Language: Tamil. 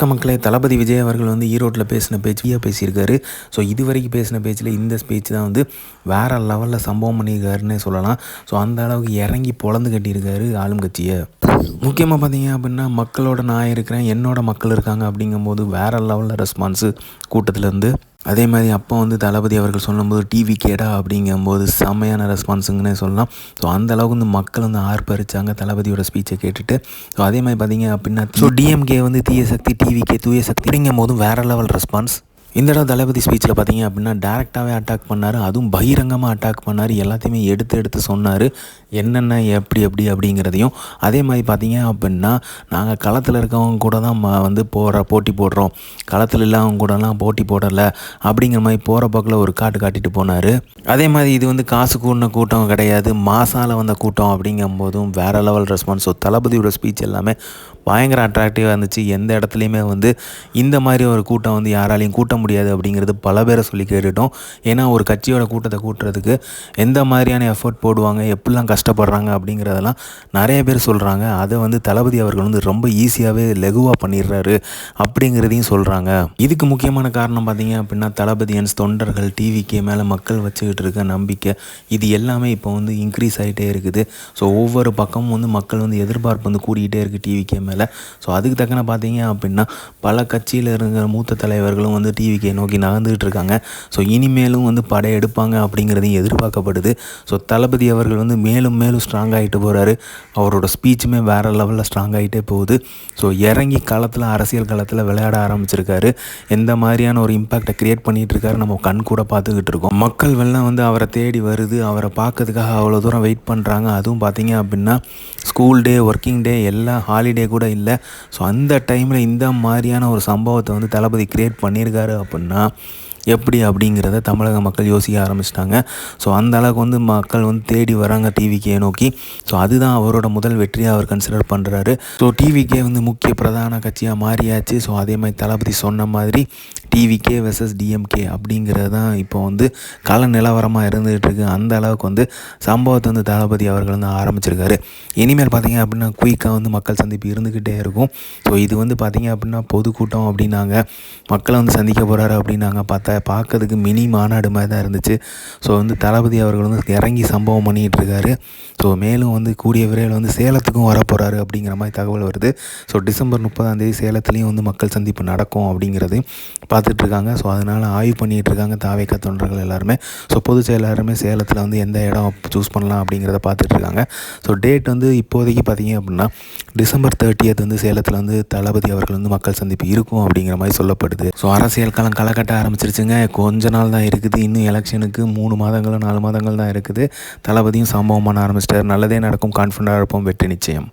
வணக்க மக்களே. தளபதி விஜய் அவர்கள் வந்து ஈரோட்டில் பேசின பேச்சியாக பேசியிருக்காரு. ஸோ இது வரைக்கும் பேசின பேச்சில் இந்த ஸ்பீச் தான் வந்து வேறு லெவலில் சம்பவம் பண்ணியிருக்காருன்னே சொல்லலாம். ஸோ அந்த அளவுக்கு இறங்கி பொழந்து கட்டியிருக்காரு ஆளுங்கட்சியை முக்கியமாக பார்த்தீங்க அப்படின்னா மக்களோட நான் இருக்கிறேன் என்னோட மக்கள் இருக்காங்க அப்படிங்கும்போது வேறு லெவலில் ரெஸ்பான்ஸு கூட்டத்திலேருந்து அதே மாதிரி அப்போ வந்து தளபதி அவர்கள் சொல்லும்போது டிவி கேடா? அப்படிங்கும்போது செம்மையான ரெஸ்பான்ஸுங்கன்னே சொல்லலாம். ஸோ அந்த அளவுக்கு வந்து மக்கள் வந்து ஆர்ப்பரித்தாங்க தளபதியோட ஸ்பீச்சை கேட்டுட்டு. ஸோ அதே மாதிரி பார்த்தீங்க அப்படின்னா ஸோ டிஎம்கே வந்து தீய சக்தி டிவிகே தூய சக்தி அப்படிங்கும் போதும் வேறு லெவல் ரெஸ்பான்ஸ் இந்த இடம் தளபதி ஸ்பீச்சில் பார்த்தீங்க அப்படின்னா டேரெக்டாகவே அட்டாக் பண்ணார். அதுவும் பகிரங்கமாக அட்டாக் பண்ணார். எல்லாத்தையுமே எடுத்து எடுத்து சொன்னார். என்னென்ன எப்படி எப்படி அப்படிங்கிறதையும். அதே மாதிரி பார்த்தீங்க அப்படின்னா நாங்கள் களத்தில் இருக்கவங்க கூட தான் வந்து போகிற போட்டி போடுறோம். களத்தில் இல்லாதவங்க கூடலாம் போட்டி போடலை அப்படிங்கிற மாதிரி போகிற பக்கில் ஒரு காட்டு காட்டிட்டு போனார். அதே மாதிரி இது வந்து காசு கூடின கூட்டம் கிடையாது. மாசால வந்த கூட்டம் அப்படிங்கும்போதும் வேறு லெவல் ரெஸ்பான்ஸ் ஸோ தளபதியோட ஸ்பீச் எல்லாமே பயங்கர அட்ராக்டிவாக இருந்துச்சு. எந்த இடத்துலையுமே வந்து இந்த மாதிரி ஒரு கூட்டம் வந்து யாராலையும் கூட்ட முடியாது அப்படிங்கிறது பல பேரை சொல்லி கேட்டுட்டோம். ஏன்னா ஒரு கட்சியோட கூட்டத்தை கூட்டுறதுக்கு எந்த மாதிரியான எஃபர்ட் போடுவாங்க எப்படிலாம் கஷ்டப்படுறாங்க அப்படிங்கிறதெல்லாம் நிறைய பேர் சொல்கிறாங்க அதை வந்து தளபதி அவர்கள் வந்து ரொம்ப ஈஸியாகவே லெகுவாக பண்ணிடுறாரு அப்படிங்கிறதையும் சொல்கிறாங்க இதுக்கு முக்கியமான காரணம் பார்த்தீங்க அப்படின்னா தளபதியன்ஸ் தொண்டர்கள் டிவிக்கு மேலே மக்கள் வச்சுக்கிட்டு இருக்க நம்பிக்கை இது எல்லாமே இப்போ வந்து இன்க்ரீஸ் ஆகிட்டே இருக்குது. ஸோ ஒவ்வொரு பக்கமும் வந்து மக்கள் வந்து எதிர்பார்ப்பு வந்து கூடிக்கிட்டே இருக்குது டிவிக்கே மேலே. ஸோ அதுக்கு தக்கன பார்த்தீங்க அப்படின்னா பல கட்சியில் இருக்கிற மூத்த தலைவர்களும் வந்து டிவிக்கே நோக்கி நகர்ந்துகிட்டு இருக்காங்க. ஸோ இனிமேலும் வந்து படையெடுப்பாங்க அப்படிங்கிறதையும் எதிர்பார்க்கப்படுது. ஸோ தளபதி அவர்கள் வந்து மேலும் மேலும் ஸ்ட்ராங் ஆகிட்டு போகிறாரு அவரோட ஸ்பீச்சுமே வேறு லெவலில் ஸ்ட்ராங் ஆகிட்டே போகுது. ஸோ இறங்கி களத்தில் அரசியல் களத்தில் விளையாட ஆரம்பிச்சிருக்காரு. எந்த மாதிரியான ஒரு இம்பாக்டை க்ரியேட் பண்ணிகிட்டு இருக்காரு நம்ம கண் கூட பார்த்துக்கிட்டு இருக்கோம். மக்கள் வெள்ளம் வந்து அவரை தேடி வருது. அவரை பார்க்கறதுக்காக அவ்வளோ தூரம் வெயிட் பண்ணுறாங்க அதுவும் பார்த்தீங்க அப்படின்னா ஸ்கூல் டே ஒர்க்கிங் டே எல்லாம் ஹாலிடே கூட இல்லை. ஸோ அந்த டைமில் இந்த மாதிரியான ஒரு சம்பவத்தை வந்து தளபதி கிரியேட் பண்ணியிருக்காரு அப்படின்னா எப்படி அப்படிங்கிறத தமிழக மக்கள் யோசிக்க ஆரம்பிச்சிட்டாங்க. ஸோ அந்த அளவுக்கு வந்து மக்கள் வந்து தேடி வராங்க டிவிக்கே நோக்கி. ஸோ அதுதான் அவரோட முதல் வெற்றியாக அவர் கன்சிடர் பண்ணுறாரு ஸோ டிவிக்கே வந்து முக்கிய பிரதான கட்சியாக மாறியாச்சு. ஸோ அதே மாதிரி தளபதி சொன்ன மாதிரி டிவிகே வெர்சஸ் டிஎம்கே அப்படிங்கிறது தான் இப்போ வந்து கள நிலவரமாக இருந்துகிட்டு இருக்கு. அந்த அளவுக்கு வந்து சம்பவத்தை வந்து தளபதி அவர்கள் வந்து ஆரம்பிச்சிருக்காரு. இனிமேல் பார்த்தீங்க அப்படின்னா குயிக்காக வந்து மக்கள் சந்திப்பு இருந்துக்கிட்டே இருக்கும். ஸோ இது வந்து பார்த்தீங்க அப்படின்னா பொதுக்கூட்டம் அப்படின்னாங்க. மக்களை வந்து சந்திக்க போகிறாரு அப்படின்னாங்க. பார்த்தா பார்க்கறதுக்கு மினி மாநாடு மாதிரி தான் இருந்துச்சு. ஸோ வந்து தளபதி அவர்கள் வந்து இறங்கி சம்பவம் பண்ணிகிட்டு இருக்காரு. ஸோ மேலும் வந்து கூடிய விரைவில் வந்து சேலத்துக்கும் வர போகிறாரு அப்படிங்கிற மாதிரி தகவல் வருது. ஸோ டிசம்பர் முப்பதாம் தேதி சேலத்துலேயும் வந்து மக்கள் சந்திப்பு நடக்கும் அப்படிங்கிறது. பார்த்துட்ருக்காங்க. ஸோ அதனால் ஆய்வு பண்ணிகிட்டு இருக்காங்க தொண்டர்கள் எல்லாருமே. ஸோ பொதுச் செயலாளருமே சேலத்தில் வந்து எந்த இடம் சூஸ் பண்ணலாம் அப்படிங்கிறத பார்த்துட்ருக்காங்க. ஸோ டேட் வந்து இப்போதைக்கு பார்த்தீங்க அப்படின்னா டிசம்பர் தேர்ட்டியத் வந்து சேலத்தில் வந்து தளபதி அவர்கள் வந்து மக்கள் சந்திப்பு இருக்கும் அப்படிங்கிற மாதிரி சொல்லப்படுது. ஸோ அரசியல் காலம் களை கட்ட ஆரம்பிச்சிருச்சுங்க. கொஞ்ச நாள் தான் இருக்குது. இன்னும் எலெக்ஷனுக்கு மூணு மாதங்களும் நாலு மாதங்கள் தான் இருக்குது. தளபதியும் சம்பவம் பண்ண ஆரம்பிச்சிட்டார். நல்லதே நடக்கும். கான்ஃபிடண்டாக இருப்போம். வெற்றி நிச்சயம்.